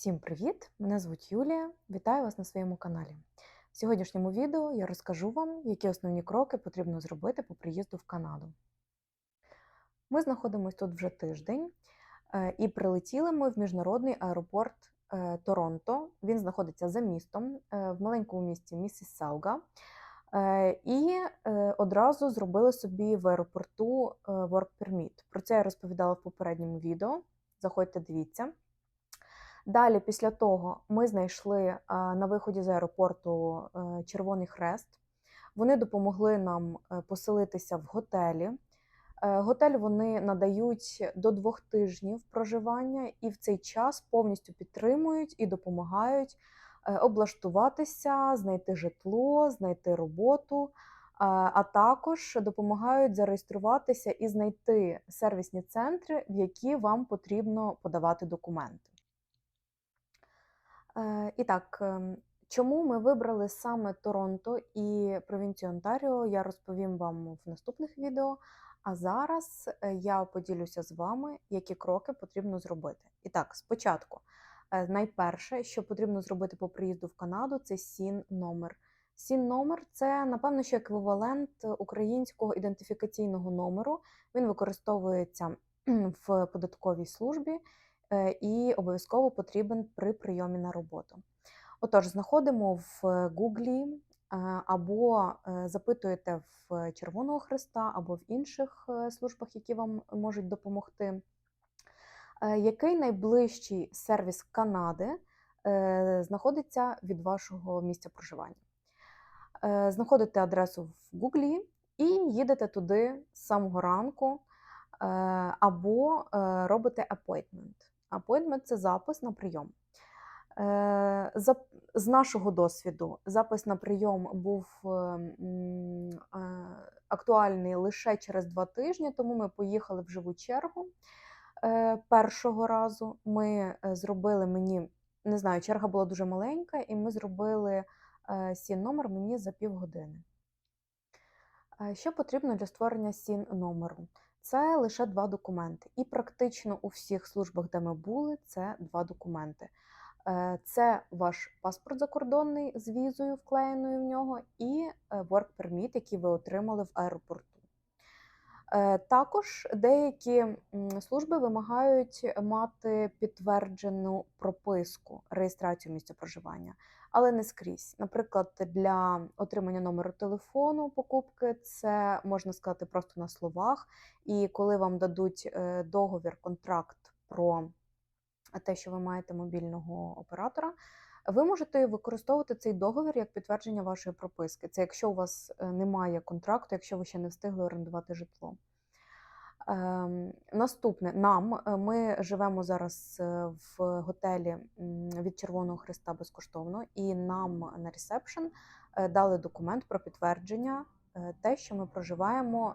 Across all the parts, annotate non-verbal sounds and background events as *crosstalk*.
Всім привіт! Мене звуть Юлія. Вітаю вас на своєму каналі. В сьогоднішньому відео я розкажу вам, які основні кроки потрібно зробити по приїзду в Канаду. Ми знаходимося тут вже тиждень е, і прилетіли ми в міжнародний аеропорт е, Торонто. Він знаходиться за містом е, в маленькому місті Міссіссауга. Е, І одразу зробили собі в аеропорту work permit. Про це я розповідала в попередньому відео. Заходьте, дивіться. Далі, після того, ми знайшли на виході з аеропорту е, Червоний Хрест. Вони допомогли нам е, поселитися в готелі. Е, Готель вони надають до двох тижнів проживання і в цей час повністю підтримують і допомагають е, облаштуватися, знайти житло, знайти роботу, а також допомагають зареєструватися і знайти сервісні центри, в які вам потрібно подавати документи. Е, І так, ем, чому ми вибрали саме Торонто і провінцію Онтаріо, я розповім вам в наступних відео. А зараз е, я поділюся з вами, які кроки потрібно зробити. І так, спочатку, е, найперше, що потрібно зробити по приїзду в Канаду, це сін номер. Сін номер це, напевно, що еквівалент українського ідентифікаційного номеру. Він використовується в податковій службі і обов'язково потрібен при прийомі на роботу. Отож, знаходимо в Гуглі е, або е, запитуєте в Червоного Христа, або в інших е, службах, які вам можуть допомогти. Е, Який найближчий сервіс Канади е, знаходиться від вашого місця проживання? Е, Знаходите адресу в Гуглі і їдете туди з самого ранку, е, або е, робите appointment. Appointment – це запис на прийом. Е, З нашого досвіду, запис на прийом був е, м, е, актуальний лише через два тижні, тому ми поїхали в живу чергу. Е, Першого разу ми зробили мені, не знаю, черга була дуже маленька, і ми зробили сін номер мені за півгодини. Що потрібно для створення сін номеру? Це лише два документи. І практично у всіх службах, де ми були, це два документи. Е, Це ваш паспорт закордонний з візою, вклеєною в нього, і е, work permit, який ви отримали в аеропорту. Е, Також деякі служби вимагають мати підтверджену прописку, реєстрацію місця проживання, але не скрізь. Наприклад, для отримання номеру телефону покупки це можна сказати просто на словах. І коли вам дадуть е, договір, контракт про те, що ви маєте мобільного оператора, ви можете використовувати цей договір як підтвердження вашої прописки. Це якщо у вас е, немає контракту, якщо ви ще не встигли орендувати житло. Ем, Наступне нам е, ми живемо зараз е, в готелі від Червоного Христа безкоштовно, і нам на ресепшн дали документ про підтвердження те, що ми проживаємо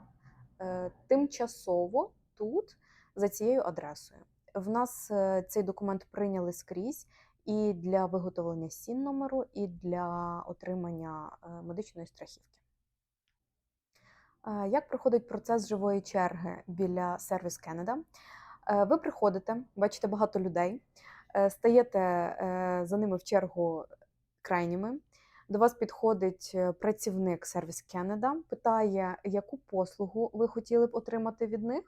тимчасово тут за цією адресою. В нас цей документ прийняли скрізь і для виготовлення сін номеру, і для отримання е, медичної страхівки. Е, Як проходить процес живої черги біля сервіс? Е, Ви приходите, бачите багато людей, е, стаєте за ними в чергу крайніми. До вас підходить працівник сервіс Canada, питає, яку послугу ви хотіли б отримати від них,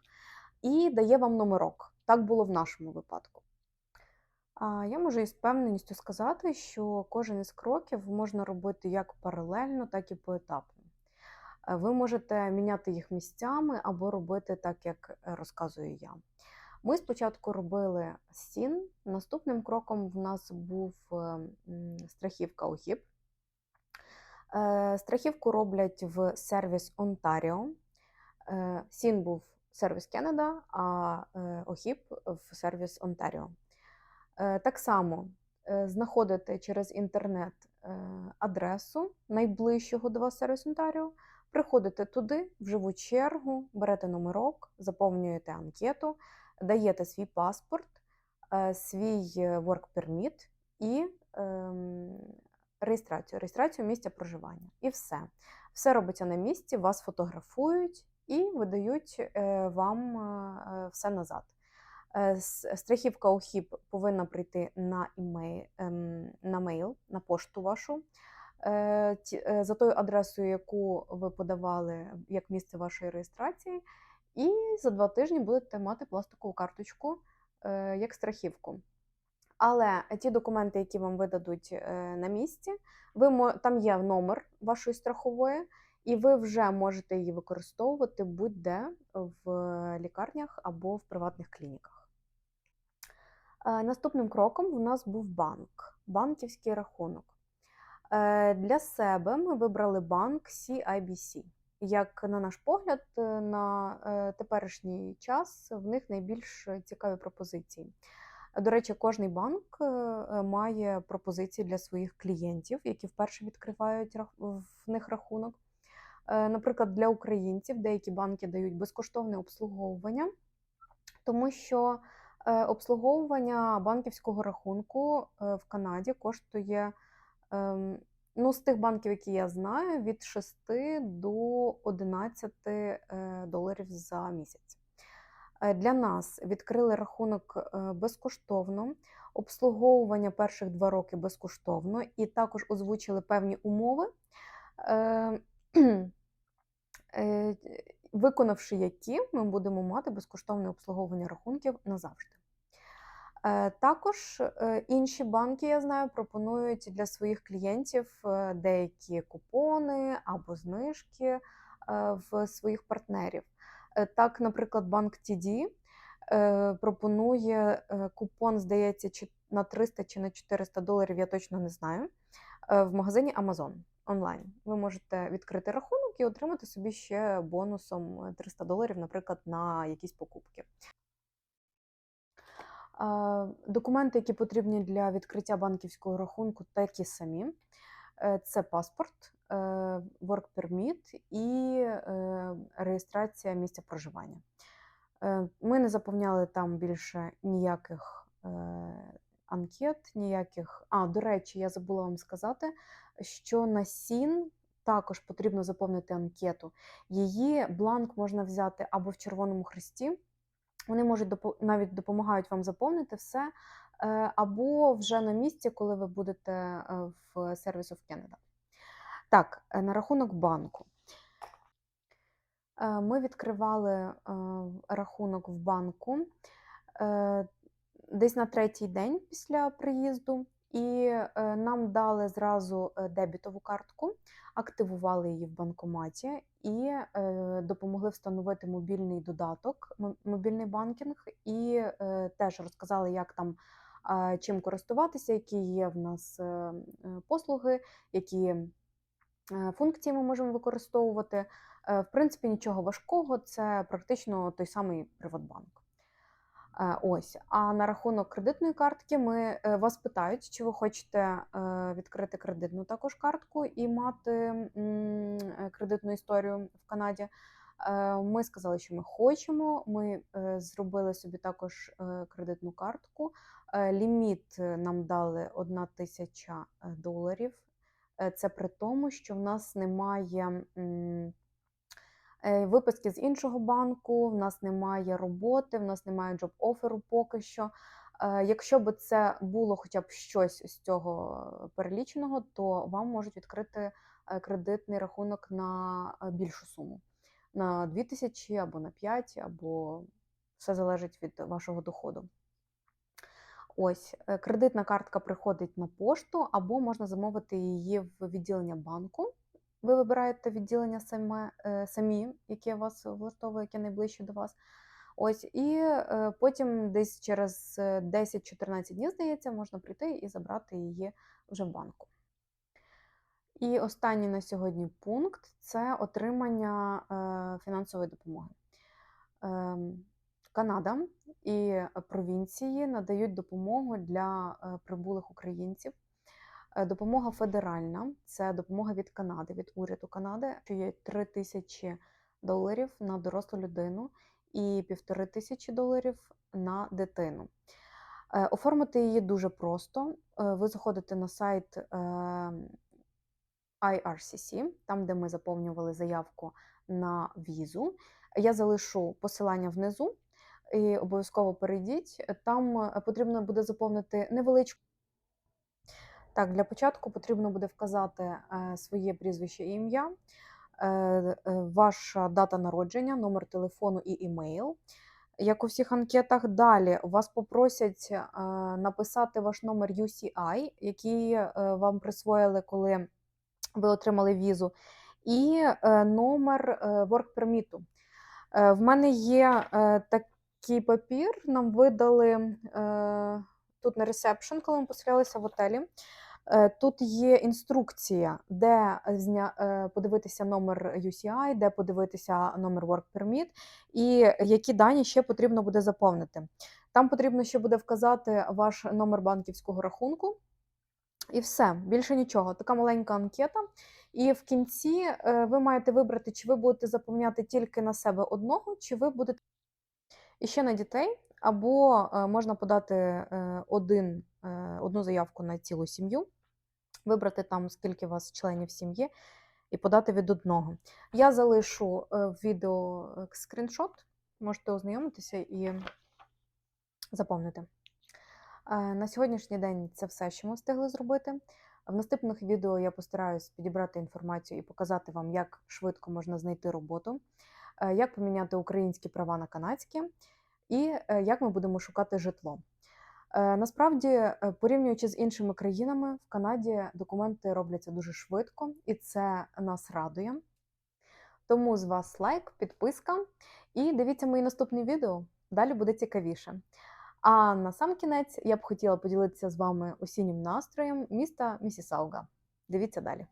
і дає вам номерок. Так було в нашому випадку. А Я можу із певненістю сказати, що кожен із кроків можна робити як паралельно, так і поетапно. Е, Ви можете міняти їх місцями або робити так, як е, розказую я. Ми спочатку робили сін. Наступним кроком в нас був е, страхівка ОГІП. Е, Страхівку роблять в сервіс Онтаріо. Сін був сервіс Канада, а ОГІП в сервіс Онтаріо. Е, Так само е, знаходите через інтернет е, адресу найближчого до вас сервісу Онтаріо, приходите туди, в живу чергу, берете номерок, заповнюєте анкету, даєте свій паспорт, свій work permit і ем, реєстрацію, реєстрацію місця проживання. І все. Все робиться на місці, вас фотографують і видають вам все назад. Е, Страхівка УХІП повинна прийти на імейл, ем, на мейл, на пошту вашу. Е, е, За тою адресою, яку ви подавали як місце вашої реєстрації, і за два тижні будете мати пластикову карточку як страхівку. Але ті документи, які вам видадуть на місці, ви там є номер вашої страхової, і ви вже можете її використовувати будь-де в лікарнях або в приватних клініках. Наступним кроком у нас був банк, банківський рахунок. Е, Для себе ми вибрали банк CIBC. Як на наш погляд, е, на е, теперішній час в них найбільш цікаві пропозиції. До речі, кожний банк має пропозиції для своїх клієнтів, які вперше відкривають в них рахунок. Наприклад, для українців деякі банки дають безкоштовне обслуговування, тому що обслуговування банківського рахунку е, в Канаді коштує ем, ну, з тих банків, які я знаю, від 6 до 11 е, доларів за місяць. Е, Для нас відкрили рахунок е, безкоштовно, обслуговування перших два роки безкоштовно, і також озвучили певні умови, е, *clears throat* е, виконавши які, ми будемо мати безкоштовне обслуговування рахунків назавжди. Е, Також е, інші банки, я знаю, пропонують для своїх клієнтів е, деякі купони або знижки в своїх партнерів. Так, наприклад, банк TD пропонує купон, здається, на 300 чи на 400 доларів, я точно не знаю, в магазині Amazon онлайн. Ви можете відкрити рахунок і отримати собі ще бонусом е, 300 доларів, наприклад, на якісь покупки. Документи, які потрібні для відкриття банківського рахунку, такі самі. Е, Це паспорт, е, work permit і е, реєстрація місця проживання. Ми не заповняли там більше ніяких анкет, ніяких. А, до речі, я забула вам сказати, що на СІН також потрібно заповнити анкету. Її бланк можна взяти або в Червоному Хресті. Вони можуть навіть допомагають вам заповнити все, е, або вже на місці, коли ви будете е, в сервісу в Canada. Так, е, на рахунок банку. Ми відкривали рахунок в банку десь на третій день після приїзду, і е, нам дали зразу е, дебітову картку, активували її в банкоматі і е, допомогли встановити мобільний додаток, мобільний банкінг, і теж розказали, як там чим користуватися, які є в нас послуги, які функції ми можемо використовувати. В принципі, нічого важкого, це практично той самий Приватбанк. Е, Ось, а на рахунок кредитної картки ми е, вас питають, чи ви хочете е, відкрити кредитну також картку і мати кредитну історію в Канаді. Ми сказали, що ми хочемо. Ми зробили собі також кредитну картку. Ліміт нам дали 1 тисяча доларів. Це при тому, що в нас немає. Е, Виписки з іншого банку, в нас немає роботи, в нас немає джоб-оферу поки що. Е, Якщо б це було хоча б щось з цього переліченого, то вам можуть відкрити е, кредитний рахунок на більшу суму. На 2 тисячі або на 5, або все залежить від вашого доходу. Ось кредитна картка приходить на пошту, або можна замовити її в відділення банку. Ви вибираєте відділення саме, самі, яке вас влаштовує, яке найближче до вас. Ось, і е, потім десь через е, 10-14 днів, здається, можна прийти і забрати її вже в банку. І останній на сьогодні пункт це отримання е, фінансової допомоги. Ем, Канада і провінції надають допомогу для е, прибулих українців. Е, Допомога федеральна це допомога від Канади, від уряду Канади, що є 3 тисячі доларів на дорослу людину і півтори тисячі доларів на дитину. Е, Оформити її дуже просто. Е, Ви заходите на сайт е, IRCC, там, де ми заповнювали заявку на візу. Я залишу посилання внизу. і обов'язково перейдіть. Там потрібно буде заповнити невеличку. Так, для початку потрібно буде вказати е, своє прізвище і ім'я, е, е, ваша дата народження, номер телефону і імейл. Як у всіх анкетах, далі вас попросять написати ваш номер UCI, який вам присвоїли, коли ви отримали візу, і номер work permit. В мене є такий папір, нам видали тут на ресепшн, коли ми поселялися в готелі. Е, Тут є інструкція, де зня... е, подивитися номер UCI, де подивитися номер Work Permit і які дані ще потрібно буде заповнити. Там потрібно ще буде вказати ваш номер банківського рахунку. І все, більше нічого. Така маленька анкета. І в кінці е, ви маєте вибрати, чи ви будете заповняти тільки на себе одного, чи ви будете і ще на дітей, або е, можна подати е, один, е, одну заявку на цілу сім'ю, вибрати там, скільки у вас членів сім'ї, і подати від одного. Я залишу е, в відео е, скріншот, можете ознайомитися і заповнити. Е, На сьогоднішній день це все, що ми встигли зробити. В наступних відео я постараюсь підібрати інформацію і показати вам, як швидко можна знайти роботу, е, як поміняти українські права на канадські, і е, як ми будемо шукати житло. Е, Насправді, е, порівнюючи з іншими країнами, в Канаді документи робляться дуже швидко, і це нас радує. Тому з вас лайк, підписка і дивіться мої наступні відео. Далі буде цікавіше. А на сам кінець я б хотіла поділитися з вами осіннім настроєм міста Місісауга. Дивіться далі.